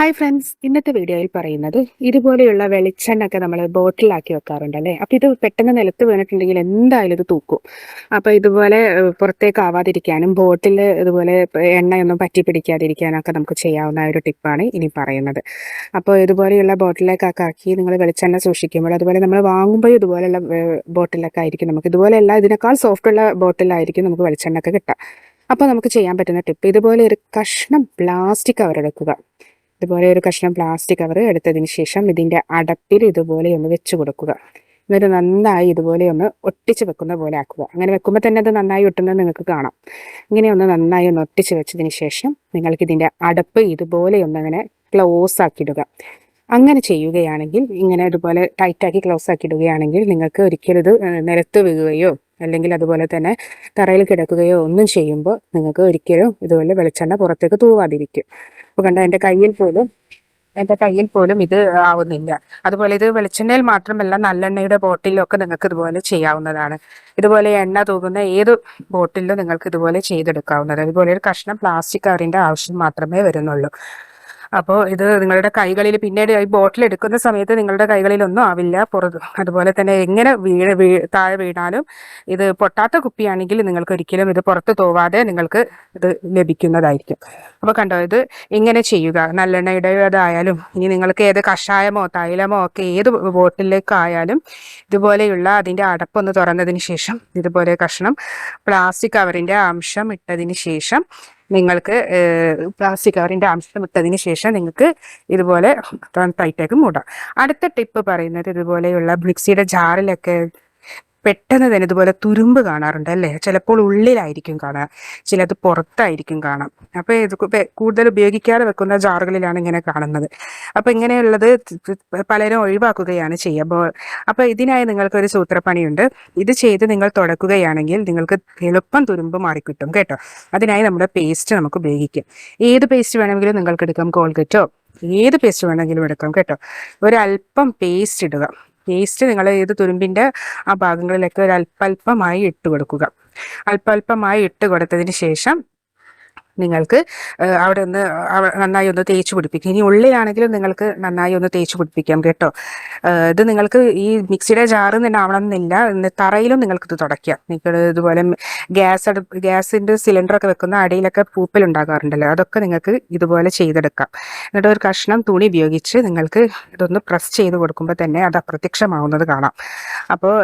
Hi friends ഇന്നത്തെ വീഡിയോയിൽ പറയുന്നത് ഇതുപോലെയുള്ള വെളിച്ചെണ്ണ ഒക്കെ നമ്മൾ ബോട്ടിലാക്കി വെക്കാറുണ്ടല്ലേ? അപ്പം ഇത് പെട്ടെന്ന് നിലത്ത് വീണിട്ടുണ്ടെങ്കിൽ എന്തായാലും ഇത് തൂക്കും. അപ്പം ഇതുപോലെ പുറത്തേക്ക് ആവാതിരിക്കാനും ബോട്ടിൽ ഇതുപോലെ എണ്ണയൊന്നും പറ്റി പിടിക്കാതിരിക്കാനൊക്കെ നമുക്ക് ചെയ്യാവുന്ന ഒരു ടിപ്പാണ് ഇനി പറയുന്നത്. അപ്പോൾ ഇതുപോലെയുള്ള ബോട്ടിലേക്കൊക്കെ ആക്കി നിങ്ങൾ വെളിച്ചെണ്ണ സൂക്ഷിക്കുമ്പോൾ അതുപോലെ നമ്മൾ വാങ്ങുമ്പോൾ ഇതുപോലെയുള്ള ബോട്ടിലൊക്കെ ആയിരിക്കും നമുക്ക്. ഇതുപോലെയല്ല ഇതിനേക്കാൾ സോഫ്റ്റുള്ള ബോട്ടിലായിരിക്കും നമുക്ക് വെളിച്ചെണ്ണ ഒക്കെ കിട്ടുക. അപ്പോൾ നമുക്ക് ചെയ്യാൻ പറ്റുന്ന ടിപ്പ് ഇതുപോലെ ഒരു കഷ്ണം പ്ലാസ്റ്റിക് കവർ എടുക്കുക. ഇതുപോലെ ഒരു കഷ്ണം പ്ലാസ്റ്റിക് കവർ എടുത്തതിന് ശേഷം ഇതിന്റെ അടപ്പിൽ ഇതുപോലെ ഒന്ന് വെച്ച് കൊടുക്കുക. എന്നിട്ട് നന്നായി ഇതുപോലെ ഒന്ന് ഒട്ടിച്ച് വെക്കുന്ന പോലെ ആക്കുക. അങ്ങനെ വെക്കുമ്പോൾ തന്നെ അത് നന്നായി ഒട്ടുന്നത് നിങ്ങൾക്ക് കാണാം. ഇങ്ങനെ ഒന്ന് നന്നായി ഒന്ന് ഒട്ടിച്ച് വെച്ചതിന് ശേഷം നിങ്ങൾക്ക് ഇതിന്റെ അടപ്പ് ഇതുപോലെ ഒന്ന് അങ്ങനെ ക്ലോസ് ആക്കിയിടുക. അങ്ങനെ ചെയ്യുകയാണെങ്കിൽ ഇങ്ങനെ ഇതുപോലെ ടൈറ്റാക്കി ക്ലോസ് ആക്കിയിടുകയാണെങ്കിൽ നിങ്ങൾക്ക് ഒരിക്കലും ഇത് നിലത്ത് വീഴുകയോ അല്ലെങ്കിൽ അതുപോലെ തന്നെ തറയിൽ കിടക്കുകയോ ഒന്നും ചെയ്യുമ്പോൾ നിങ്ങൾക്ക് ഒരിക്കലും ഇതുപോലെ വെളിച്ചെണ്ണ പുറത്തേക്ക് തൂവാതിരിക്കും. അപ്പോൾ കണ്ട എന്റെ കയ്യിൽ പോലും എന്റെ കയ്യിൽ പോലും ഇത് ആവുന്നില്ല. അതുപോലെ ഇത് വെളിച്ചെണ്ണയിൽ മാത്രമല്ല നല്ലെണ്ണയുടെ ബോട്ടിലൊക്കെ നിങ്ങൾക്ക് ഇതുപോലെ ചെയ്യാവുന്നതാണ്. ഇതുപോലെ എണ്ണ തൂകുന്ന ഏത് ബോട്ടിലും നിങ്ങൾക്ക് ഇതുപോലെ ചെയ്തെടുക്കാവുന്നതാണ്. ഇതുപോലെ ഒരു കഷ്ണം പ്ലാസ്റ്റിക് കവറിന്റെ ആവശ്യം മാത്രമേ വരുന്നുള്ളൂ. അപ്പോൾ ഇത് നിങ്ങളുടെ കൈകളിൽ പിന്നീട് ഈ ബോട്ടിൽ എടുക്കുന്ന സമയത്ത് നിങ്ങളുടെ കൈകളിലൊന്നും ആവില്ല. പുറത്ത് അതുപോലെ തന്നെ എങ്ങനെ വീണ് വീ താഴെ വീണാലും ഇത് പൊട്ടാത്ത കുപ്പിയാണെങ്കിൽ നിങ്ങൾക്ക് ഒരിക്കലും ഇത് പുറത്ത് തോവാതെ നിങ്ങൾക്ക് ഇത് ലഭിക്കുന്നതായിരിക്കും. അപ്പോൾ കണ്ടോ ഇത് ഇങ്ങനെ ചെയ്യുക. നല്ലെണ്ണയുടേതായാലും ഇനി നിങ്ങൾക്ക് ഏത് കഷായമോ തൈലമോ ഒക്കെ ഏത് ബോട്ടിലേക്കായാലും ഇതുപോലെയുള്ള അതിന്റെ അടപ്പൊന്ന് തുറന്നതിന് ശേഷം ഇതുപോലെ കഷ്ണം പ്ലാസ്റ്റിക് കവറിന്റെ അംശം ഇട്ടതിന് ശേഷം നിങ്ങൾക്ക് പ്ലാസ്റ്റിക് കവറിന്റെ അംശം ഇട്ടതിന് ശേഷം നിങ്ങൾക്ക് ഇതുപോലെ ടൈറ്റേക്ക് മൂടാം. അടുത്ത ടിപ്പ് പറയുന്നത് ഇതുപോലെയുള്ള മിക്സിയുടെ ജാറിലൊക്കെ പെട്ടെന്ന് തന്നെ ഇതുപോലെ തുരുമ്പ് കാണാറുണ്ട് അല്ലേ? ചിലപ്പോൾ ഉള്ളിലായിരിക്കും കാണുക ചിലത് പുറത്തായിരിക്കും കാണാം അപ്പോൾ ഇത് കൂടുതൽ ഉപയോഗിക്കാതെ വെക്കുന്ന ജാറുകളിലാണ് ഇങ്ങനെ കാണുന്നത്. അപ്പോൾ ഇങ്ങനെയുള്ളത് പലരും ഒഴിവാക്കുകയാണ് ചെയ്യുമ്പോൾ അപ്പോൾ ഇതിനായി നിങ്ങൾക്കൊരു സൂത്രപ്പണിയുണ്ട്. ഇത് ചെയ്ത് നിങ്ങൾ തുടക്കുകയാണെങ്കിൽ നിങ്ങൾക്ക് എളുപ്പം തുരുമ്പ് മാറിക്കിട്ടും കേട്ടോ. അതിനായി നമ്മുടെ പേസ്റ്റ് നമുക്ക് ഉപയോഗിക്കാം. ഏത് പേസ്റ്റ് വേണമെങ്കിലും നിങ്ങൾക്ക് എടുക്കാം കോൾഗറ്റോ. ഏത് പേസ്റ്റ് വേണമെങ്കിലും എടുക്കാം കേട്ടോ. ഒരല്പം പേസ്റ്റ് ഇടുക. പേസ്റ്റ് നിങ്ങൾ ഏത് തുരുമ്പിന്റെ ആ ഭാഗങ്ങളിലൊക്കെ ഒരു അല്പല്പമായി ഇട്ട് കൊടുക്കുക. അല്പല്പമായി ഇട്ട് കൊടുത്തതിന് ശേഷം നിങ്ങൾക്ക് അവിടെ ഒന്ന് നന്നായി ഒന്ന് തേച്ച് പിടിപ്പിക്കും ഇനി ഉള്ളിലാണെങ്കിലും നിങ്ങൾക്ക് നന്നായി ഒന്ന് തേച്ച് പിടിപ്പിക്കാം കേട്ടോ. ഇത് നിങ്ങൾക്ക് ഈ മിക്സിയുടെ ജാറ് തന്നെ ആവണമെന്നില്ല. തറയിലും നിങ്ങൾക്ക് തുടയ്ക്കാം. നിങ്ങൾ ഇതുപോലെ ഗ്യാസ് അടുപ്പ് ഗ്യാസിന്റെ സിലിണ്ടറൊക്കെ വെക്കുന്ന അടിയിലൊക്കെ പൂപ്പൽ ഉണ്ടാകാറുണ്ടല്ലോ. അതൊക്കെ നിങ്ങൾക്ക് ഇതുപോലെ ചെയ്തെടുക്കാം. എന്നിട്ട് ഒരു കഷ്ണം തുണി ഉപയോഗിച്ച് നിങ്ങൾക്ക് ഇതൊന്ന് പ്രസ് ചെയ്ത് കൊടുക്കുമ്പോൾ തന്നെ അത് അപ്രത്യക്ഷമാവുന്നത് കാണാം. അപ്പോൾ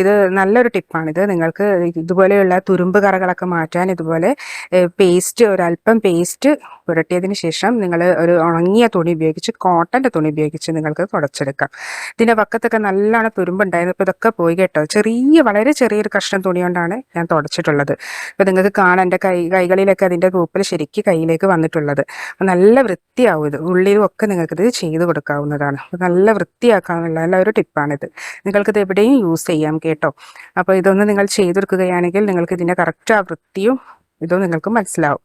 ഇത് നല്ലൊരു ടിപ്പാണിത് നിങ്ങൾക്ക് ഇതുപോലെയുള്ള തുരുമ്പ് കറകളൊക്കെ മാറ്റാൻ ഇതുപോലെ പേസ്റ്റ് ഒരല്പം പേസ്റ്റ് പുരട്ടിയതിന് ശേഷം നിങ്ങൾ ഒരു ഉണങ്ങിയ തുണി ഉപയോഗിച്ച് കോട്ടന്റെ തുണി ഉപയോഗിച്ച് നിങ്ങൾക്ക് തുടച്ചെടുക്കാം. ഇതിന്റെ പക്കത്തൊക്കെ നല്ലോണം തുരുമ്പുണ്ടായിരുന്നു ഇപ്പോൾ ഇതൊക്കെ പോയി കേട്ടോ. ചെറിയ വളരെ ചെറിയൊരു കഷ്ണം തുണി കൊണ്ടാണ് ഞാൻ തുടച്ചിട്ടുള്ളത്. ഇപ്പോൾ നിങ്ങൾക്ക് കാണാൻ എന്റെ കൈ കൈകളിലൊക്കെ അതിന്റെ ഗ്രൂപ്പിൽ ശരിക്കും കയ്യിലേക്ക് വന്നിട്ടുള്ളത്. നല്ല വൃത്തിയാവും ഇത്. ഉള്ളിലും ഒക്കെ നിങ്ങൾക്കിത് ചെയ്ത് കൊടുക്കാവുന്നതാണ്. നല്ല വൃത്തിയാക്കാനുള്ള നല്ല ഒരു ടിപ്പാണിത്. നിങ്ങൾക്കിത് എവിടെയും യൂസ് ചെയ്യാം കേട്ടോ. അപ്പോൾ ഇതൊന്ന് നിങ്ങൾ ചെയ്തെടുക്കുകയാണെങ്കിൽ നിങ്ങൾക്ക് ഇതിന്റെ കറക്റ്റ് ആ വൃത്തിയും ഇതും നിങ്ങൾക്ക് മനസ്സിലാവും.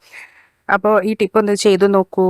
അപ്പോൾ ഈ ടിപ്പ് ഒന്ന് ചെയ്തു നോക്കൂ.